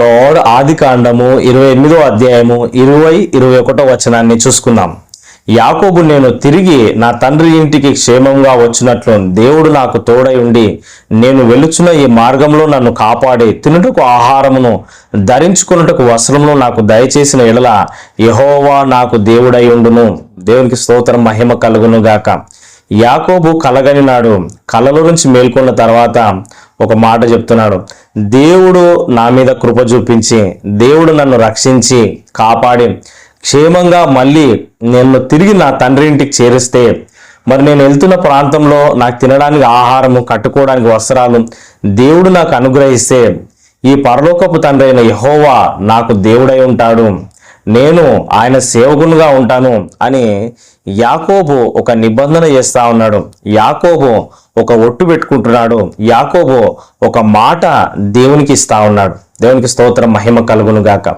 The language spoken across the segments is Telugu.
లార్డ్ ఆది కాండము ఇరవై ఎనిమిదో అధ్యాయము ఇరవై ఇరవై ఒకటో వచనాన్ని చూసుకుందాం. యాకోబు నేను తిరిగి నా తండ్రి ఇంటికి క్షేమంగా వచ్చినట్లు దేవుడు నాకు తోడై ఉండి నేను వెలుచున్న ఈ మార్గంలో నన్ను కాపాడి తినుటకు ఆహారమును ధరించుకున్నటకు వస్త్రమును నాకు దయచేసిన ఎడల యహోవా నాకు దేవుడై ఉండును. దేవునికి స్తోత్రం మహిమ కలుగును గాక యాకోబు కలగనినాడు కలలో నుంచి మేల్కొన్న తర్వాత ఒక మాట చెప్తున్నాడు. దేవుడు నా మీద కృప చూపించి దేవుడు నన్ను రక్షించి కాపాడి క్షేమంగా మళ్ళీ నేను తిరిగి నా తండ్రి ఇంటికి చేరిస్తే మరి నేను వెళ్తున్న ప్రాంతంలో నాకు తినడానికి ఆహారము కట్టుకోవడానికి వస్త్రాలు దేవుడు నాకు అనుగ్రహిస్తే ఈ పరలోకపు తండ్రి అయిన యహోవా నాకు దేవుడై ఉంటాడు. నేను ఆయన సేవకునిగా ఉంటాను అని యాకోబు ఒక నిబంధన చేస్తా ఉన్నాడు. యాకోబు ఒక ఒట్టు పెట్టుకుంటున్నాడు. యాకోబు ఒక మాట దేవునికి ఇస్తా ఉన్నాడు. దేవునికి స్తోత్రం మహిమ కలుగును గాక.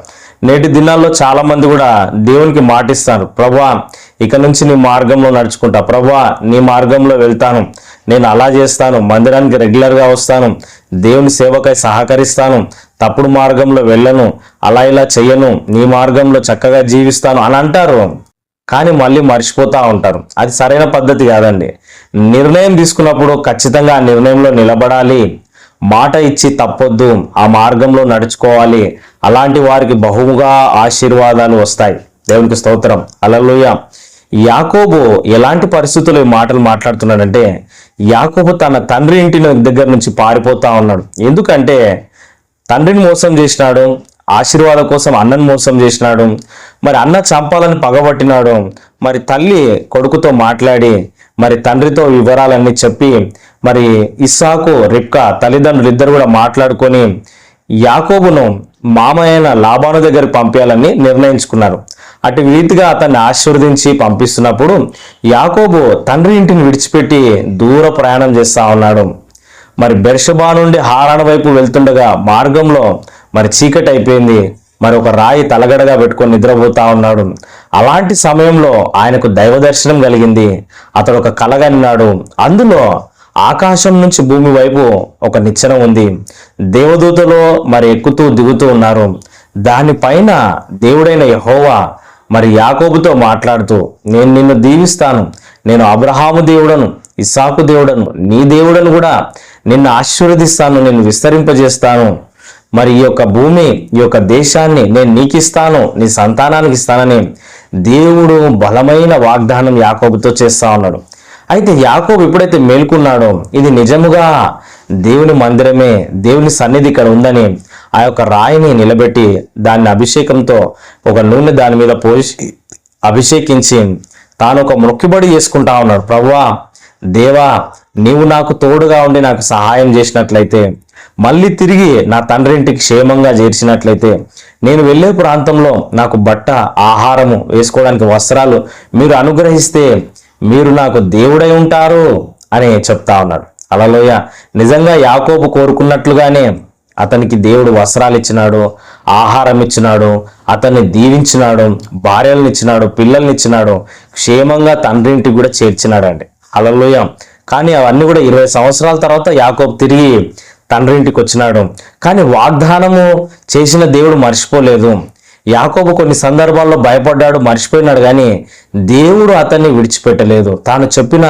నేటి దినాల్లో చాలా మంది కూడా దేవునికి మాటిస్తారు. ప్రభా ఇక నుంచి నీ మార్గంలో నడుచుకుంటా. ప్రభా నీ మార్గంలో వెళ్తాను. నేను అలా చేస్తాను. మందిరానికి రెగ్యులర్గా వస్తాను. దేవుని సేవకై సహకరిస్తాను తప్పుడు మార్గంలో వెళ్ళను అలా ఇలా చెయ్యను నీ మార్గంలో చక్కగా జీవిస్తాను అని అంటారు. కానీ మళ్ళీ మర్చిపోతూ ఉంటారు. అది సరైన పద్ధతి కాదండి. నిర్ణయం తీసుకున్నప్పుడు ఖచ్చితంగా ఆ నిర్ణయంలో నిలబడాలి. మాట ఇచ్చి తప్పొద్దు. ఆ మార్గంలో నడుచుకోవాలి. అలాంటి వారికి బహుముగా ఆశీర్వాదాలు వస్తాయి. దేవునికి స్తోత్రం. అలలుయ యాకోబు ఎలాంటి పరిస్థితులు ఈ మాటలు మాట్లాడుతున్నాడంటే యాకోబు తన తండ్రి ఇంటి దగ్గర నుంచి పారిపోతా ఉన్నాడు. ఎందుకంటే తండ్రిని మోసం చేసినాడు ఆశీర్వాదం కోసం అన్నను మోసం చేసినాడు మరి అన్న చంపాలని పగబట్టినాడు మరి తల్లి కొడుకుతో మాట్లాడి మరి తండ్రితో వివరాలన్నీ చెప్పి మరి ఇస్సాకు రిప్కా తల్లిదండ్రులు ఇద్దరు కూడా మాట్లాడుకొని యాకోబును మామయ్యన లాభాను దగ్గరికి పంపించాలని నిర్ణయించుకున్నారు. అటు రీతిగా అతన్ని ఆశీర్వదించి పంపిస్తున్నప్పుడు యాకోబు తండ్రి ఇంటిని విడిచిపెట్టి దూర ప్రయాణం చేస్తా ఉన్నాడు. మరి బెర్షబా నుండి హారాణ వైపు వెళ్తుండగా మార్గంలో మరి చీకటి అయిపోయింది. మరి ఒక రాయి తలగడగా పెట్టుకొని నిద్రపోతా ఉన్నాడు. అలాంటి సమయంలో ఆయనకు దైవ దర్శనం కలిగింది. అతడు ఒక కలగన్నాడు. అందులో ఆకాశం నుంచి భూమి వైపు ఒక నిచ్చెన ఉంది. దేవదూతలో మరి ఎక్కుతూ దిగుతూ ఉన్నారు. దానిపైన దేవుడైన యహోవా మరి యాకోబుతో మాట్లాడుతూ నేను నిన్ను దీవిస్తాను. నేను అబ్రహాము దేవుడను ఇసాకు దేవుడను నీ దేవుడను కూడా నిన్ను ఆశీర్వదిస్తాను. నిన్ను విస్తరింపజేస్తాను. మరి ఈ యొక్క భూమి ఈ యొక్క దేశాన్ని నేను నీకు ఇస్తాను నీ సంతానానికి ఇస్తానని దేవుడు బలమైన వాగ్దానం యాకోబుతో చేస్తా ఉన్నాడు. అయితే యాకోబు ఎప్పుడైతే మేల్కొన్నాడో ఇది నిజముగా దేవుని మందిరమే దేవుని సన్నిధి ఇక్కడ ఉందని ఆ యొక్క రాయిని నిలబెట్టి దాన్ని అభిషేకంతో ఒక నూనె దాని మీద పోసి అభిషేకించి తాను ఒక మొక్కుబడి చేసుకుంటా ఉన్నాడు. ప్రభువా దేవా నీవు నాకు తోడుగా ఉండి నాకు సహాయం చేసినట్లయితే మళ్ళీ తిరిగి నా తండ్రి ఇంటికి క్షేమంగా చేర్చినట్లయితే నేను వెళ్ళే ప్రాంతంలో నాకు బట్ట ఆహారము వేసుకోవడానికి వస్త్రాలు మీరు అనుగ్రహిస్తే మీరు నాకు దేవుడై ఉంటారు అని చెప్తా ఉన్నాడు. అలలోయ నిజంగా యాకోబు కోరుకున్నట్లుగానే అతనికి దేవుడు వస్త్రాలు ఇచ్చినాడు ఆహారం ఇచ్చినాడు అతన్ని దీవించినాడు భార్యలను ఇచ్చినాడు పిల్లల్ని ఇచ్చినాడు క్షేమంగా తండ్రింటికి కూడా చేర్చినాడండి. అలలోయ కానీ అవన్నీ కూడా ఇరవై సంవత్సరాల తర్వాత యాకోబు తిరిగి తండ్రింటికి వచ్చినాడు. కానీ వాగ్దానము చేసిన దేవుడు మర్చిపోలేదు. యాకోబు కొన్ని సందర్భాల్లో భయపడ్డాడు మర్చిపోయినాడు కానీ దేవుడు అతన్ని విడిచిపెట్టలేదు. తాను చెప్పిన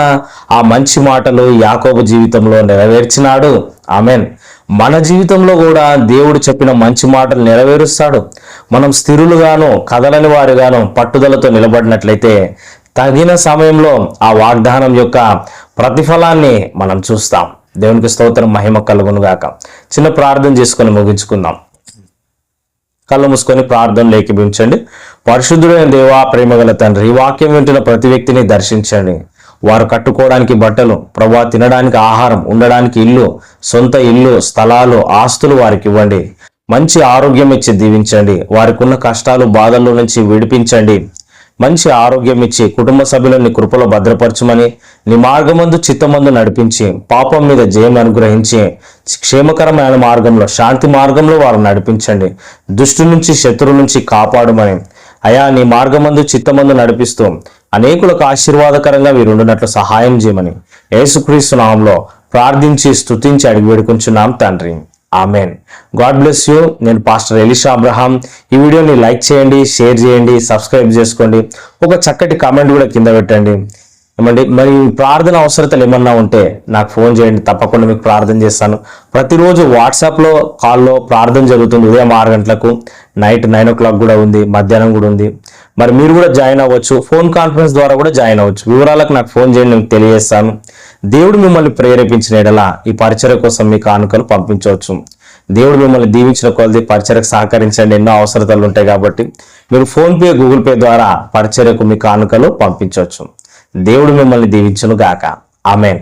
ఆ మంచి మాటలు యాకోబు జీవితంలో నెరవేర్చినాడు. ఆమెన్. మన జీవితంలో కూడా దేవుడు చెప్పిన మంచి మాటలు నెరవేరుస్తాడు. మనం స్థిరులుగాను కదలని వారుగాను పట్టుదలతో నిలబడినట్లయితే తగిన సమయంలో ఆ వాగ్దానం యొక్క ప్రతిఫలాన్ని మనం చూస్తాం. దేవునికి స్తోత్రం మహిమ కలుగునుగాక. చిన్న ప్రార్థన చేసుకొని ముగించుకుందాం. కళ్ళు మూసుకొని ప్రార్థన లేఖించండి పరిశుద్ధుడైన దేవా ప్రేమగల తండ్రి వాక్యం వింటున్న ప్రతి వ్యక్తిని దర్శించండి. వారు కట్టుకోవడానికి బట్టలు ప్రభా తినడానికి ఆహారం ఉండడానికి ఇల్లు సొంత ఇల్లు స్థలాలు ఆస్తులు వారికి ఇవ్వండి. మంచి ఆరోగ్యం ఇచ్చి దీవించండి. వారికి ఉన్న కష్టాలు బాధల్లో నుంచి విడిపించండి. మంచి ఆరోగ్యం ఇచ్చి కుటుంబ సభ్యులని కృపలో భద్రపరచమని నీ మార్గమందు చిత్తమందు నడిపించి పాపం మీద జయం అనుగ్రహించి క్షేమకరమైన మార్గంలో శాంతి మార్గంలో వారు నడిపించండి. దుష్టు నుంచి శత్రు నుంచి కాపాడమని. అయా నీ మార్గమందు చిత్తమందు నడిపిస్తూ అనేకులకు ఆశీర్వాదకరంగా వీరు ఉండినట్లు సహాయం చేయమని యేసుక్రీస్తు నామంలో ప్రార్థించి స్తుతించి అడిగి వేడుకుంటున్నాం తండ్రి. ఆమెన్. God bless you. నేను పాస్టర్ ఎలిషా అబ్రహాం. ఈ వీడియోని లైక్ చేయండి షేర్ చేయండి సబ్స్క్రైబ్ చేసుకోండి. ఒక చక్కటి కామెంట్ కూడా కింద పెట్టండి. ఏమండి మరి ప్రార్థన అవసరతలు ఏమన్నా ఉంటే నాకు ఫోన్ చేయండి తప్పకుండా మీకు ప్రార్థన చేస్తాను. ప్రతిరోజు వాట్సాప్లో కాల్లో ప్రార్థన జరుగుతుంది. ఉదయం ఆరు గంటలకు నైట్ నైన్ ఓ క్లాక్ కూడా ఉంది మధ్యాహ్నం కూడా ఉంది. మరి మీరు కూడా జాయిన్ అవ్వచ్చు. ఫోన్ కాన్ఫరెన్స్ ద్వారా కూడా జాయిన్ అవ్వచ్చు. వివరాలకు నాకు ఫోన్ చేయండి నేను తెలియజేస్తాను. దేవుడు మిమ్మల్ని ప్రేరేపించిన ఎడలా ఈ పరిచయ కోసం మీ కానుకలు పంపించవచ్చు. దేవుడు మిమ్మల్ని దీవించిన కొలది పరిచయకు సహకరించండి. ఎన్నో అవసరతలు ఉంటాయి కాబట్టి మీరు ఫోన్పే గూగుల్ పే ద్వారా పరిచర్యకు మీ కానుకలు పంపించవచ్చు. దేవుడు మిమ్మల్ని దీవించును గాక ఆమెన్.